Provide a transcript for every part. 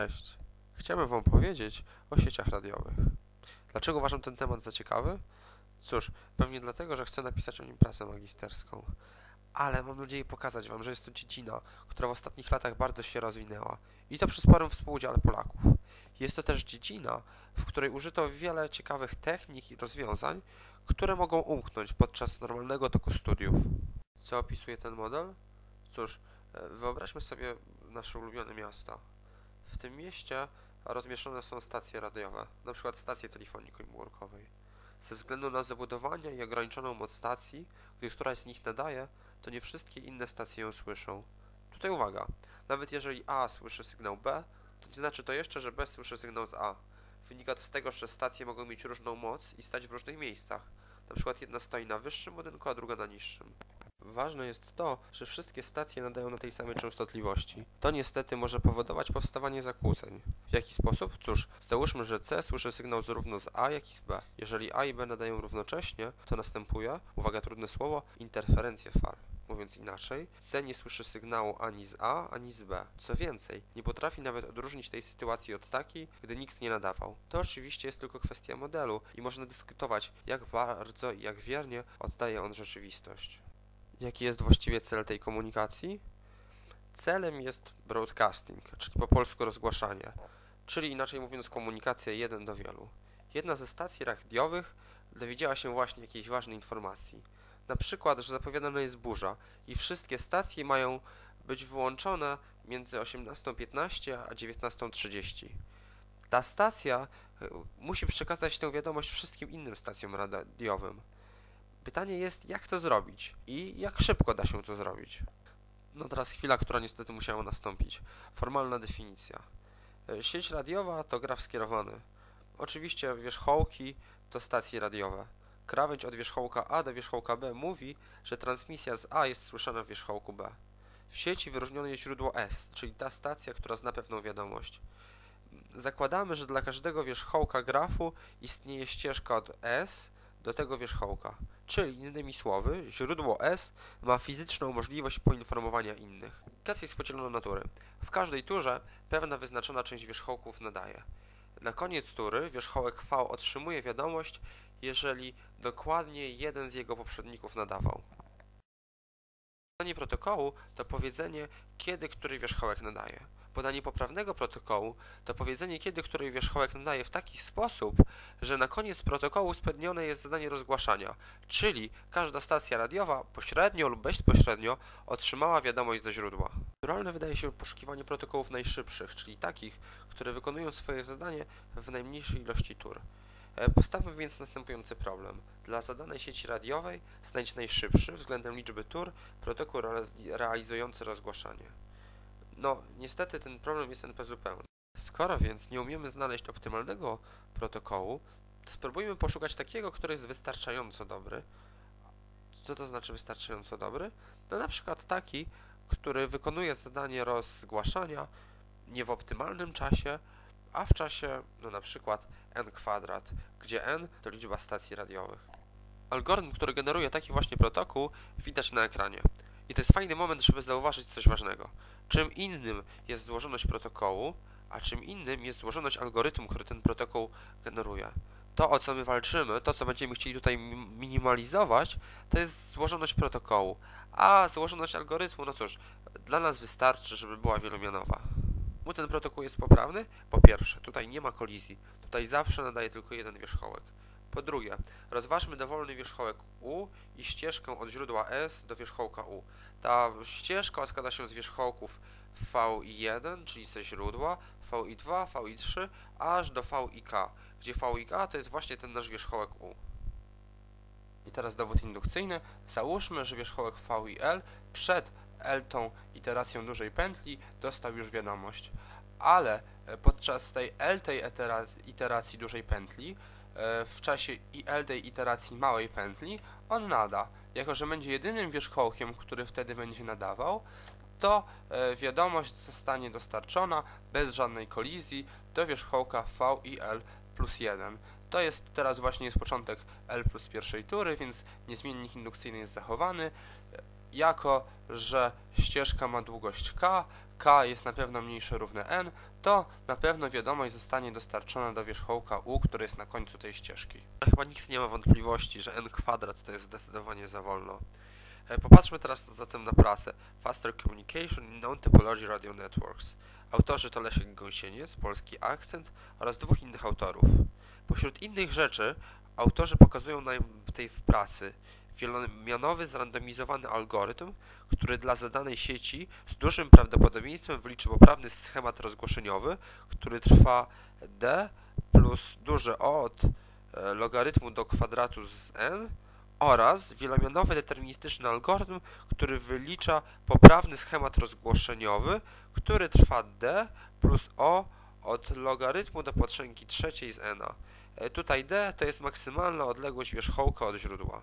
Cześć. Chciałbym Wam powiedzieć o sieciach radiowych. Dlaczego uważam ten temat za ciekawy? Cóż, pewnie dlatego, że chcę napisać o nim pracę magisterską. Ale mam nadzieję pokazać Wam, że jest to dziedzina, która w ostatnich latach bardzo się rozwinęła. I to przy sporym współudziale Polaków. Jest to też dziedzina, w której użyto wiele ciekawych technik i rozwiązań, które mogą umknąć podczas normalnego toku studiów. Co opisuje ten model? Cóż, e, wyobraźmy sobie nasze ulubione miasto. W tym mieście rozmieszczone są stacje radiowe, przykład stacje telefonii komórkowej. Ze względu na zabudowanie i ograniczoną moc stacji, gdy któraś z nich nadaje, to nie wszystkie inne stacje ją słyszą. Tutaj uwaga, nawet jeżeli A słyszy sygnał B, to nie znaczy to jeszcze, że B słyszy sygnał z A. Wynika to z tego, że stacje mogą mieć różną moc i stać w różnych miejscach. Na przykład jedna stoi na wyższym budynku, a druga na niższym. Ważne jest to, że wszystkie stacje nadają na tej samej częstotliwości. To niestety może powodować powstawanie zakłóceń. W jaki sposób? Cóż, załóżmy, że C słyszy sygnał zarówno z A, jak i z B. Jeżeli A i B nadają równocześnie, to następuje, uwaga trudne słowo, interferencja fal. Mówiąc inaczej, C nie słyszy sygnału ani z A, ani z B. Co więcej, nie potrafi nawet odróżnić tej sytuacji od takiej, gdy nikt nie nadawał. To oczywiście jest tylko kwestia modelu i można dyskutować, jak bardzo i jak wiernie oddaje on rzeczywistość. Jaki jest właściwie cel tej komunikacji? Celem jest broadcasting, czyli po polsku rozgłaszanie, czyli inaczej mówiąc komunikacja jeden do wielu. Jedna ze stacji radiowych dowiedziała się właśnie jakiejś ważnej informacji. Na przykład, że zapowiadana jest burza i wszystkie stacje mają być wyłączone między 18.15 a 19.30. Ta stacja e, musi przekazać tę wiadomość wszystkim innym stacjom radiowym. Pytanie jest, jak to zrobić i jak szybko da się to zrobić. No teraz chwila, która niestety musiała nastąpić. Formalna definicja. E, sieć radiowa to graf skierowany. Oczywiście wierzchołki to stacje radiowe. Krawędź od wierzchołka A do wierzchołka B mówi, że transmisja z A jest słyszana w wierzchołku B. W sieci wyróżnione jest źródło S, czyli ta stacja, która zna pewną wiadomość. Zakładamy, że dla każdego wierzchołka grafu istnieje ścieżka od S do tego wierzchołka. Czyli innymi słowy, źródło S ma fizyczną możliwość poinformowania innych. Komunikacja jest podzielona na tury. W każdej turze pewna wyznaczona część wierzchołków nadaje. Na koniec tury wierzchołek V otrzymuje wiadomość, jeżeli dokładnie jeden z jego poprzedników nadawał. Podanie protokołu to powiedzenie, kiedy który wierzchołek nadaje. Podanie poprawnego protokołu to powiedzenie, kiedy który wierzchołek nadaje w taki sposób, że na koniec protokołu spełnione jest zadanie rozgłaszania, czyli każda stacja radiowa pośrednio lub bezpośrednio otrzymała wiadomość ze źródła. Naturalne wydaje się poszukiwanie protokołów najszybszych, czyli takich, które wykonują swoje zadanie w najmniejszej ilości tur. E, postawmy więc następujący problem. Dla zadanej sieci radiowej znajdź najszybszy względem liczby tur protokół realizujący rozgłaszanie. No, niestety ten problem jest NP zupełny. Skoro więc nie umiemy znaleźć optymalnego protokołu, to spróbujmy poszukać takiego, który jest wystarczająco dobry. Co to znaczy wystarczająco dobry? No na przykład taki, który wykonuje zadanie rozgłaszania nie w optymalnym czasie, a w czasie, no na przykład n kwadrat, gdzie n to liczba stacji radiowych. Algorytm, który generuje taki właśnie protokół, widać na ekranie. I to jest fajny moment, żeby zauważyć coś ważnego. Czym innym jest złożoność protokołu, a czym innym jest złożoność algorytmu, który ten protokół generuje. To, o co my walczymy, to, co będziemy chcieli tutaj minimalizować, to jest złożoność protokołu. A złożoność algorytmu, no cóż, dla nas wystarczy, żeby była wielomianowa. Mu ten protokół jest poprawny? Po pierwsze, tutaj nie ma kolizji. Tutaj zawsze nadaje tylko jeden wierzchołek. Po drugie, rozważmy dowolny wierzchołek U i ścieżkę od źródła S do wierzchołka U. Ta ścieżka składa się z wierzchołków VI1, czyli ze źródła, VI2, VI3, aż do VIK, gdzie VIK to jest właśnie ten nasz wierzchołek U. I teraz dowód indukcyjny. Załóżmy, że wierzchołek VIL przed L tą iteracją dużej pętli dostał już wiadomość, ale e, podczas tej L tej iteracji dużej pętli w czasie IL tej iteracji małej pętli, on nada. Jako, że będzie jedynym wierzchołkiem, który wtedy będzie nadawał, to e, wiadomość zostanie dostarczona bez żadnej kolizji do wierzchołka V i L plus 1. To jest teraz właśnie jest początek L plus pierwszej tury, więc niezmiennik indukcyjny jest zachowany. Jako, że ścieżka ma długość K, K jest na pewno mniejsze równe N, to na pewno wiadomość zostanie dostarczona do wierzchołka U, który jest na końcu tej ścieżki. Chyba nikt nie ma wątpliwości, że n kwadrat to jest zdecydowanie za wolno. E, Popatrzmy teraz zatem na pracę Faster Communication in Non-Topology Radio Networks. Autorzy to Leszek Gąsieniec, Polski Akcent oraz dwóch innych autorów. Pośród innych rzeczy autorzy pokazują nam w tej pracy wielomianowy, zrandomizowany algorytm, który dla zadanej sieci z dużym prawdopodobieństwem wyliczy poprawny schemat rozgłoszeniowy, który trwa d plus duże O od e, logarytmu do kwadratu z n oraz wielomianowy deterministyczny algorytm, który wylicza poprawny schemat rozgłoszeniowy, który trwa d plus o od logarytmu do potrzebki trzeciej z n. Tutaj d to jest maksymalna odległość wierzchołka od źródła.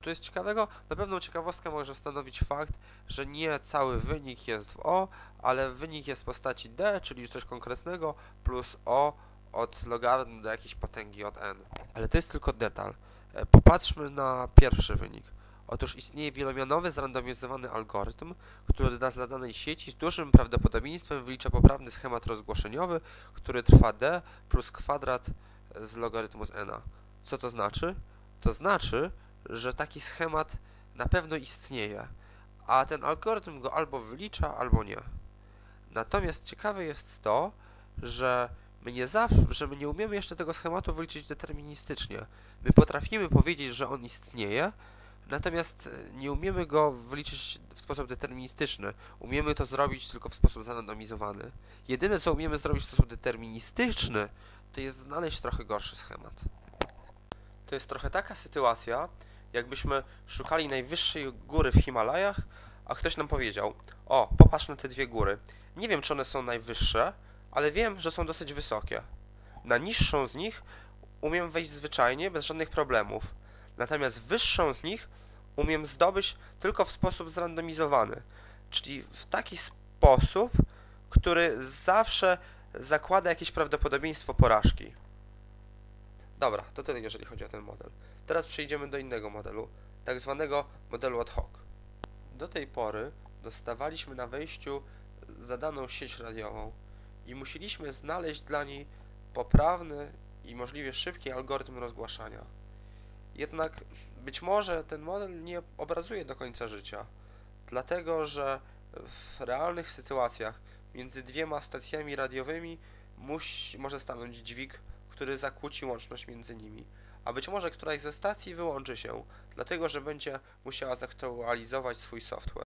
Tu jest ciekawego, na pewną ciekawostkę może stanowić fakt, że nie cały wynik jest w o, ale wynik jest w postaci d, czyli coś konkretnego, plus o od logarytmu do jakiejś potęgi od n. Ale to jest tylko detal. E, Popatrzmy na pierwszy wynik. Otóż istnieje wielomianowy, zrandomizowany algorytm, który dla zadanej sieci z dużym prawdopodobieństwem wylicza poprawny schemat rozgłoszeniowy, który trwa d plus kwadrat z logarytmu z n. Co to znaczy? To znaczy, że taki schemat na pewno istnieje, a ten algorytm go albo wylicza, albo nie. Natomiast ciekawe jest to, że my nie że my nie umiemy jeszcze tego schematu wyliczyć deterministycznie. My potrafimy powiedzieć, że on istnieje, natomiast e, nie umiemy go wyliczyć w sposób deterministyczny. Umiemy to zrobić tylko w sposób zarandomizowany. Jedyne, co umiemy zrobić w sposób deterministyczny, to jest znaleźć trochę gorszy schemat. To jest trochę taka sytuacja, jakbyśmy szukali najwyższej góry w Himalajach, a ktoś nam powiedział: O, popatrz na te dwie góry. Nie wiem, czy one są najwyższe, ale wiem, że są dosyć wysokie. Na niższą z nich umiem wejść zwyczajnie, bez żadnych problemów. Natomiast wyższą z nich umiem zdobyć tylko w sposób zrandomizowany, czyli w taki sposób, który zawsze zakłada jakieś prawdopodobieństwo porażki. Dobra, to tyle, jeżeli chodzi o ten model. Teraz przejdziemy do innego modelu, tak zwanego modelu ad hoc. Do tej pory dostawaliśmy na wejściu zadaną sieć radiową i musieliśmy znaleźć dla niej poprawny i możliwie szybki algorytm rozgłaszania. Jednak być może ten model nie obrazuje do końca życia, dlatego że w realnych sytuacjach między dwiema stacjami radiowymi musi, może stanąć dźwig, który zakłóci łączność między nimi. A być może któraś ze stacji wyłączy się, dlatego że będzie musiała zaktualizować swój software.